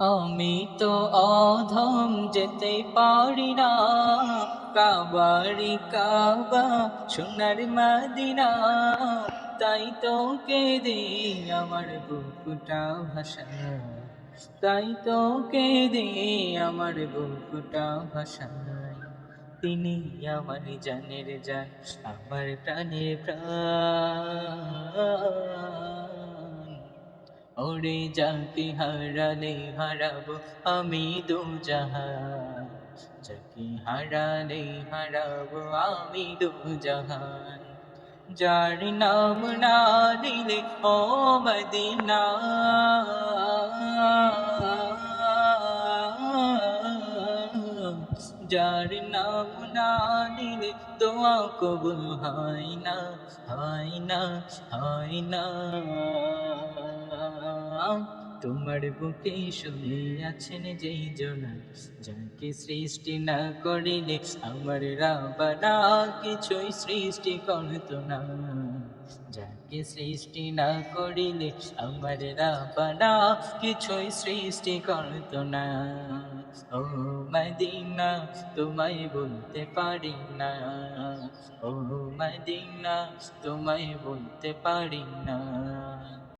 আমি তো অধম যেতে পারি না। কাবারি কাবা, সোনার মাদিনা। তাই তো কেঁদে আমার বুকুটা ভাষা তাই তো কেঁদে আমার বুকুটা ভাষায় তিনি আমার জানের জান, আমার প্রাণের প্রাণ। ওরে যাকে হারালে হারাবো, আমি দু জাহান। যাকে হারালে হারাবো, আমি দু জাহান। যার নাম না দিলে ও মদিনা। যার নাম না দিলে দোয়া কবুল হয় না হয় না হয় না। তোমার বুকে শুয়ে আছেন যেই জনা যাকে সৃষ্টি না করিলে আমার রাবানা কিছুই সৃষ্টি করতো না। যাকে সৃষ্টি না করিলে আমার রাবানা কিছুই সৃষ্টি করতো না। ও মদিনা, তোমায় বলতে পারি না। ও মদিনা, তোমায় বলতে পারি না।